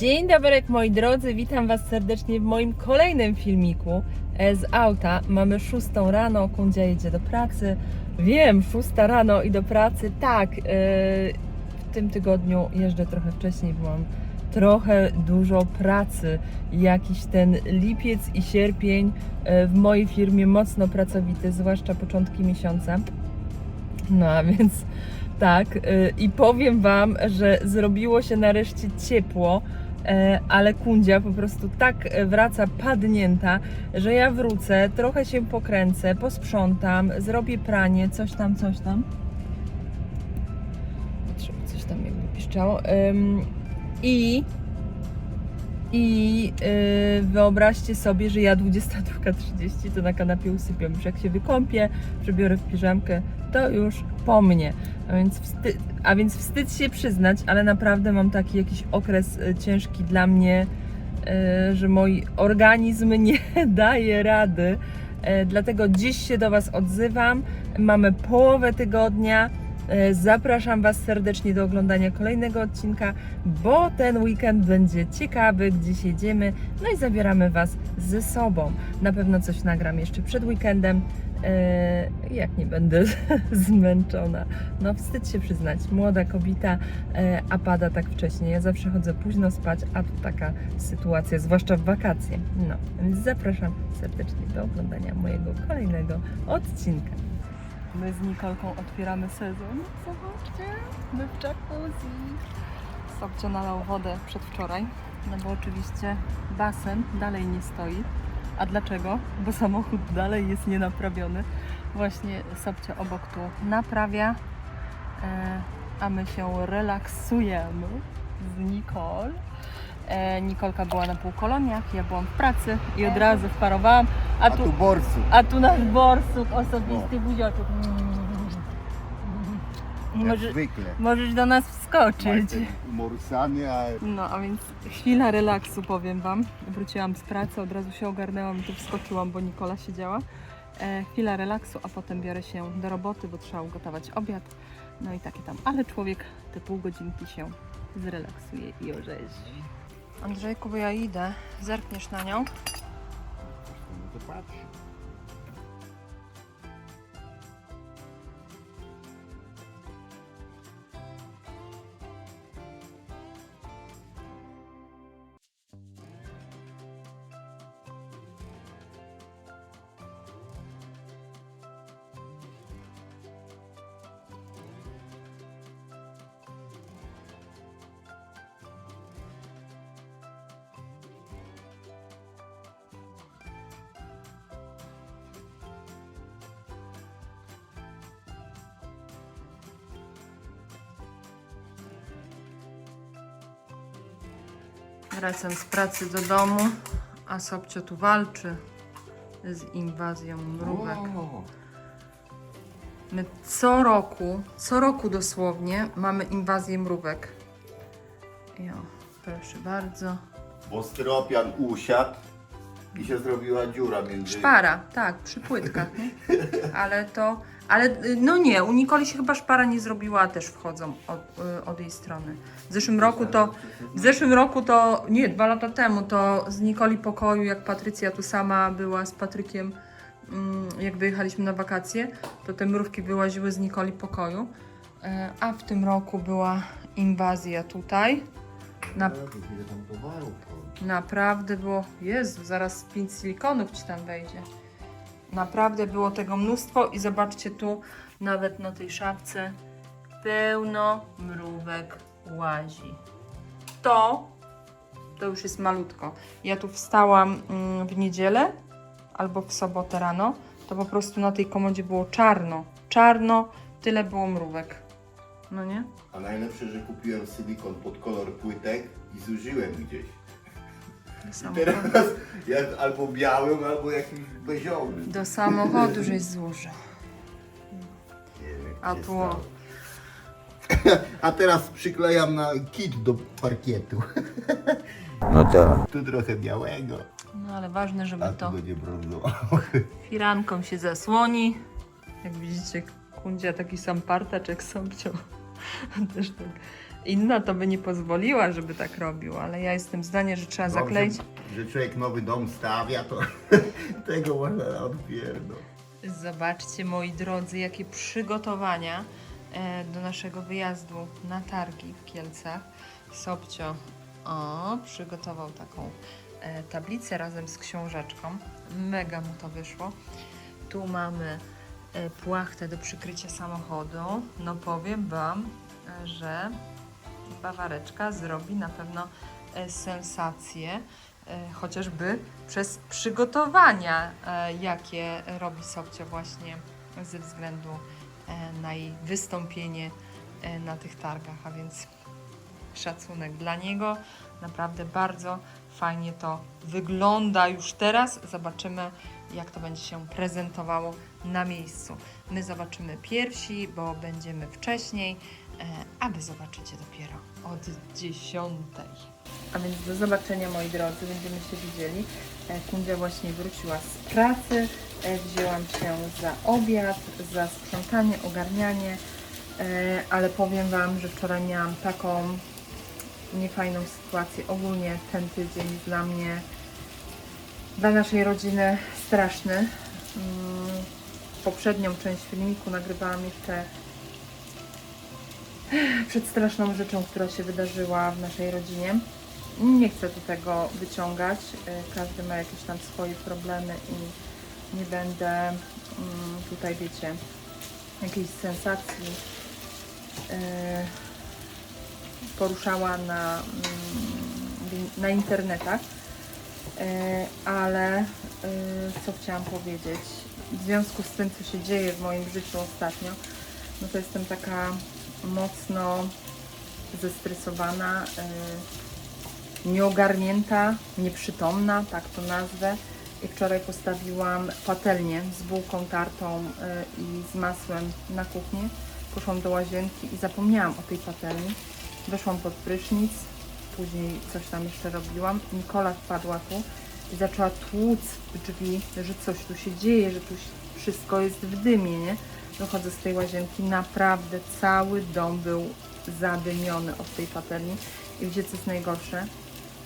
Dzień dobry moi drodzy, witam Was serdecznie w moim kolejnym filmiku e, z auta. Mamy szóstą rano, Kundzia jedzie do pracy. Wiem, szósta rano i do pracy. Tak, e, w tym tygodniu jeżdżę trochę wcześniej, bo mam trochę dużo pracy. Jakiś ten lipiec i sierpień e, w mojej firmie mocno pracowity, zwłaszcza początki miesiąca. No a więc tak, i powiem Wam, że zrobiło się nareszcie ciepło, ale kundzia po prostu tak e, wraca padnięta, że ja wrócę, trochę się pokręcę, posprzątam, zrobię pranie, coś tam, coś tam. Coś tam jakby piszczało. I i yy, wyobraźcie sobie, że ja 22.30 to na kanapie usypiam. Już jak się wykąpię, przebiorę w piżamkę, to już po mnie. A więc, wstyd, a więc wstyd się przyznać, ale naprawdę mam taki jakiś okres y, ciężki dla mnie, y, że mój organizm nie daje rady. Y, dlatego dziś się do Was odzywam. Mamy połowę tygodnia. E, Zapraszam Was serdecznie do oglądania kolejnego odcinka, bo ten weekend będzie ciekawy, gdzieś jedziemy, no i zabieramy Was ze sobą. Na pewno coś nagram jeszcze przed weekendem, e, jak nie będę zmęczona. No wstyd się przyznać, młoda kobieta, e, a pada tak wcześnie. Ja zawsze chodzę późno spać, a tu taka sytuacja, zwłaszcza w wakacje. No, więc zapraszam serdecznie do oglądania mojego kolejnego odcinka. My z Nikolką otwieramy sezon. Zobaczcie, my w jacuzzi. Sobcio nalał wodę przedwczoraj, no bo oczywiście basen dalej nie stoi. A dlaczego? Bo samochód dalej jest nienaprawiony. Właśnie Sobcio obok tu naprawia, e, a my się relaksujemy z Nikol. E, Nikolka była na półkoloniach, ja byłam w pracy i od razu wparowałam, a A tu tu borsu. a tu nasz borsuk osobisty buziaczek. Jak Może, zwykle. możesz do nas wskoczyć. Morsany, a No, a więc chwila relaksu powiem Wam. Wróciłam z pracy, od razu się ogarnęłam i tu wskoczyłam, bo Nikola siedziała. E, chwila relaksu, a potem biorę się do roboty, bo trzeba ugotować obiad. No i takie tam. Ale człowiek te pół godzinki się zrelaksuje i orzeźwi. Andrzejku, bo ja idę. Zerkniesz na nią. no to patrz. Wracam z pracy do domu, a Sobcio tu walczy z inwazją mrówek. O, My co roku, co roku dosłownie mamy inwazję mrówek. Jo, proszę bardzo. Bo styropian usiadł i się zrobiła dziura między... Szpara, tak, przy płytkach, nie? Ale to, ale no nie, u Nikoli się chyba szpara nie zrobiła, też wchodzą od, od jej strony. W zeszłym roku to, w zeszłym roku to, nie, dwa lata temu to z Nikoli pokoju, jak Patrycja tu sama była z Patrykiem, mm, jak wyjechaliśmy na wakacje, to te mrówki wyłaziły z Nikoli pokoju. E, A w tym roku była inwazja tutaj. Na, Ile tam towaru wchodzi. Naprawdę było, Jezu, zaraz 5 silikonów ci tam wejdzie. Naprawdę było tego mnóstwo i zobaczcie tu, nawet na tej szafce pełno mrówek łazi. To, to już jest malutko. Ja tu wstałam mm, w niedzielę albo w sobotę rano, to po prostu na tej komodzie było czarno. Czarno, tyle było mrówek. No nie? A najlepsze, że kupiłem silikon pod kolor płytek i zużyłem gdzieś. Do Teraz jak albo białym, albo jakimś beziowym. do samochodu żeś złożył. Nie wiem, jak A się tu- stało. A teraz przyklejam na kit do parkietu. No to. Tu trochę białego, No ale ważne, żeby a to tu będzie brązowo. firanką się zasłoni. Jak widzicie, kundzia taki sam partaczek sobcio. Też tak Inna to by nie pozwoliła, żeby tak robił, ale ja jestem zdania, że trzeba Dobrze, zakleić. Że człowiek nowy dom stawia, to tego można odpierdolić. Zobaczcie, moi drodzy, jakie przygotowania e, do naszego wyjazdu na targi w Kielcach. Sobcio o, przygotował taką e, tablicę razem z książeczką. Mega mu to wyszło. Tu mamy płachtę do przykrycia samochodu. No powiem Wam, e, że bawareczka zrobi na pewno e, sensację, e, chociażby przez przygotowania, e, jakie robi Sobcio właśnie ze względu e, na jej wystąpienie e, na tych targach, a więc szacunek dla niego. Naprawdę bardzo fajnie to wygląda już teraz. Zobaczymy, jak to będzie się prezentowało na miejscu. My zobaczymy pierwsi, bo będziemy wcześniej, e, a wy zobaczycie dopiero od 10. A więc do zobaczenia moi drodzy, będziemy się widzieli. E, Kundzia właśnie wróciła z pracy, e, wzięłam się za obiad, za sprzątanie, ogarnianie, ale powiem Wam, że wczoraj miałam taką niefajną sytuację. Ogólnie ten tydzień dla mnie, dla naszej rodziny straszny. Mm, Poprzednią część filmiku nagrywałam jeszcze przed straszną rzeczą, która się wydarzyła w naszej rodzinie. Nie chcę tu tego wyciągać. y, Każdy ma jakieś tam swoje problemy i nie będę mm, tutaj, wiecie, jakiejś sensacji y, poruszała na, mm, na internetach. Y, Ale y, co chciałam powiedzieć? W związku z tym, co się dzieje w moim życiu ostatnio, no to jestem taka mocno zestresowana, y, nieogarnięta, nieprzytomna, tak to nazwę. I wczoraj postawiłam patelnię z bułką tartą i z masłem na kuchnię. Poszłam do łazienki i zapomniałam o tej patelni. Weszłam pod prysznic, później coś tam jeszcze robiłam. Nikola wpadła tu i zaczęła tłuc w drzwi, że coś tu się dzieje, że tu wszystko jest w dymie, nie? Wychodzę z tej łazienki, naprawdę cały dom był zadymiony od tej patelni. I wiecie co jest najgorsze?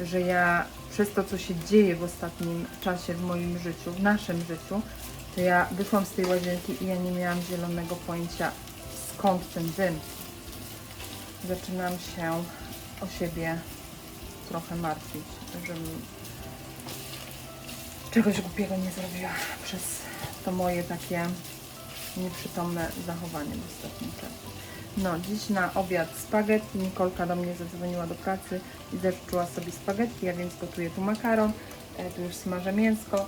Że ja przez to, co się dzieje w ostatnim czasie w moim życiu, w naszym życiu, to ja wyszłam z tej łazienki i ja nie miałam zielonego pojęcia skąd ten dym. Zaczynam się o siebie trochę martwić, żebym czegoś głupiego nie zrobiła przez to moje takie nieprzytomne zachowanie w ostatnim czasie. No, dziś na obiad spaghetti. Nikolka do mnie zadzwoniła do pracy i zażyczyła sobie spaghetti, ja więc gotuję tu makaron, e, tu już smażę mięsko.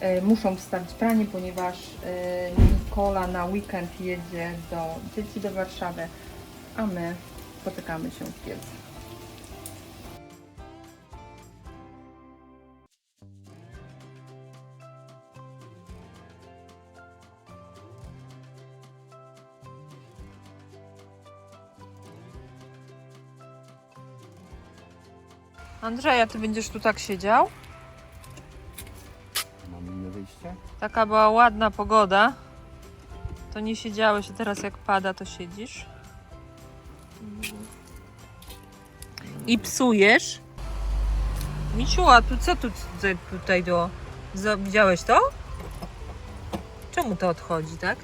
E, Muszą wstawić pranie, ponieważ e, Nikola na weekend jedzie do dzieci do Warszawy, a my spotykamy się w Kielcach. Andrzeja, ty będziesz tu tak siedział? Mam inne wyjście? Taka była ładna pogoda. To nie siedziałeś, a teraz jak pada, to siedzisz. I psujesz. Misiu, a tu co tu tutaj- do... Widziałeś to? Czemu to odchodzi, tak?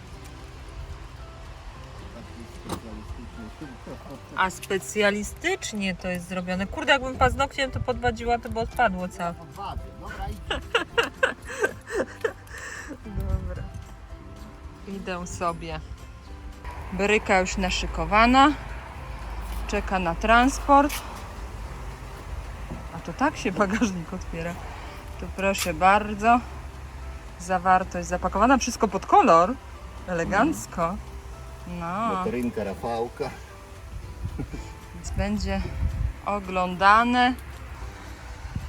A specjalistycznie to jest zrobione. Kurde, jakbym paznokciem to podwadziła, to by odpadło całe. Odwady. Dobra, idź. Dobra. Idę sobie. Bryka już naszykowana. Czeka na transport. To tak się bagażnik otwiera. Tu proszę bardzo. Zawartość zapakowana. Wszystko pod kolor. Elegancko. No, Baterynka Rafałka. więc będzie oglądane.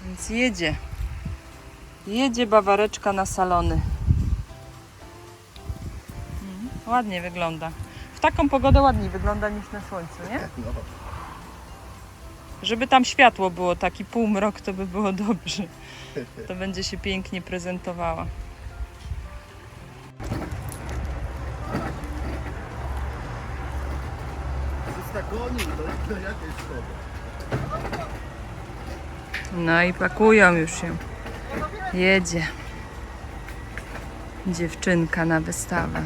Więc jedzie. Jedzie bawareczka na salony. Mhm, Ładnie wygląda. W taką pogodę ładniej wygląda niż na słońcu, nie? Żeby tam światło było, taki półmrok, to by było dobrze. To będzie się pięknie prezentowała. No i pakują już się. Jedzie. Dziewczynka na wystawę.